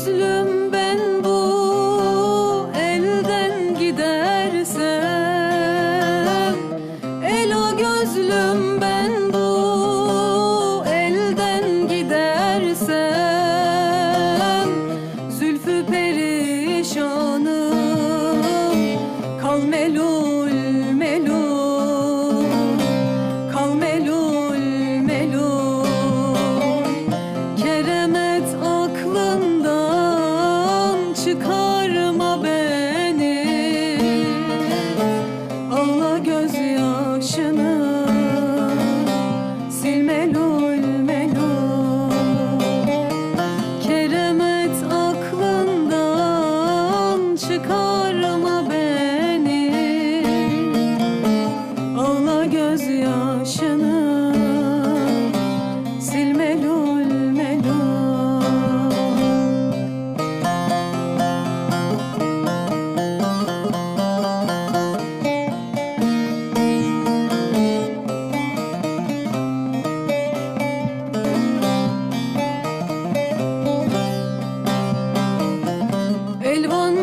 özlüm ben bu elden gidersem. Ela gözlüm ben bu elden gidersem. Zülfü perişan